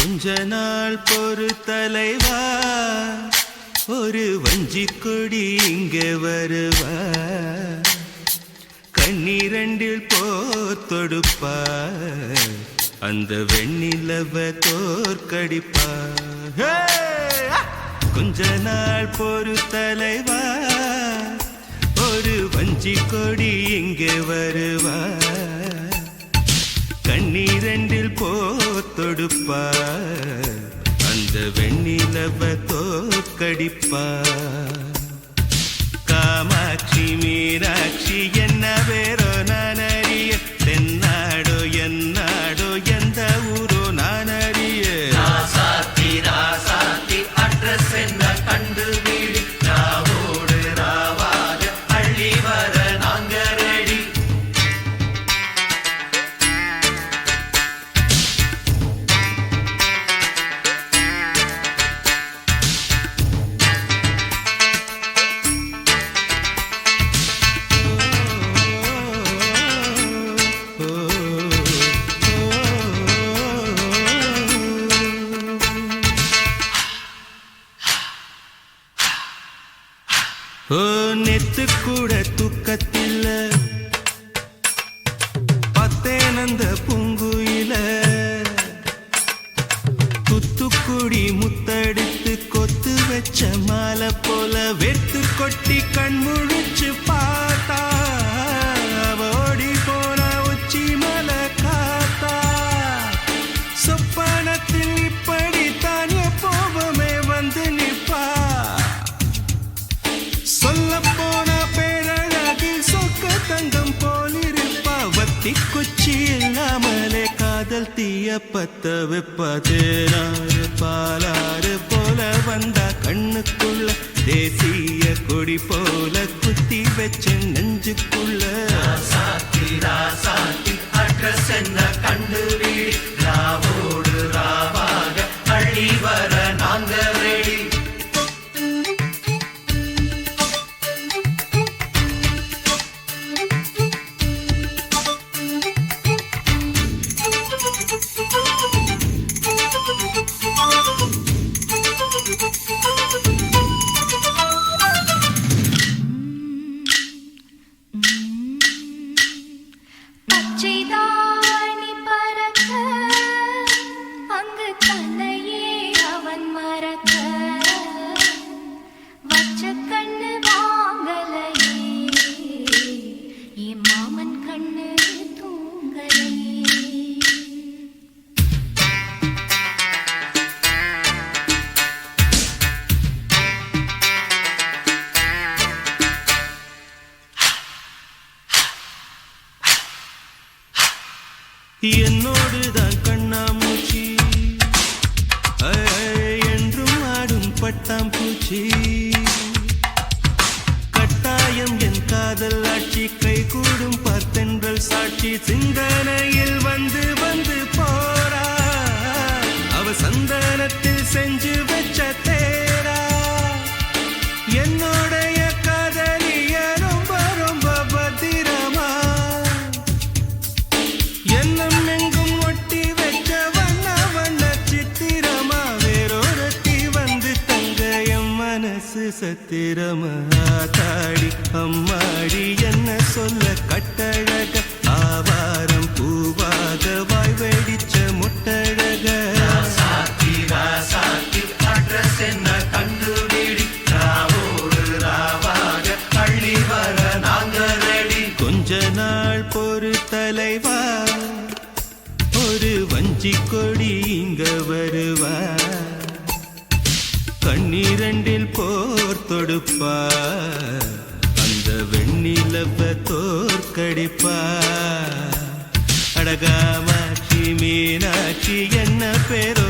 கொஞ்ச நாள் பொறு தலைவா ஒரு வஞ்சி கொடி இங்கே வருவா. கண்ணீரண்டில் போர் அந்த வெண்ணிலவ தோற்கடிப்பா. கொஞ்ச நாள் பொறு தலைவா ஒரு வஞ்சி கொடி இங்கே வருவா. போத்தொடுப்பா அந்த வெண்ணிலவ தோற்கடிப்பா காமாட்சி மீரா நேத்து கூட தூக்கத்தில்ல. பத்தேனந்த பூங்குயில. துத்துக்குடி முத்தடித்து கொத்து வச்ச மாலை போல வெத்து கொட்டி வத்தி இல்லாமலே காதல் தீய பத்த வெப்பது தேனாறு பாலாறு போல வந்தா கண்ணுக்குள்ள தேசிய கொடி போல குத்தி வச்ச நெஞ்சுக்குள்ள. ராசாத்தி ராசாத்தி அட்ரஸ் என்ன? கண்டுபிடி ராவோடு என்னோடு தான் கண்ணாமூச்சி என்றும் ஆடும் பட்டாம்பூச்சி. கட்டாயம் என் காதல் ஆட்சி கை கூடும் பார்த்தென்றல் சாட்சி. சிந்தனையில் வந்து வந்து போரா அவ சந்தனத்தில் செஞ்சு மனசு சத்திரமா தாடி அம்மாடி என்ன சொல்ல கட்டழக? ஆவாரம் பூவாக வாய் வெடிச்ச முட்டழக. ராசாத்தி ராசாத்தி அட்ரஸ் என்ன கண்டுபிடி ராவோடு ராவாக அள்ளி வர நாங்க ரெடி கொஞ்ச நாள் பொறு தலைவா ஒரு வஞ்சி கொடி இங்க வருவா. கண்ணீரண்டில் போர் தொடுப்பா அந்த வெண்ணிலவ தோற்கடிப்பா அடகாமாட்சி மீனாட்சி என்ன பேரோ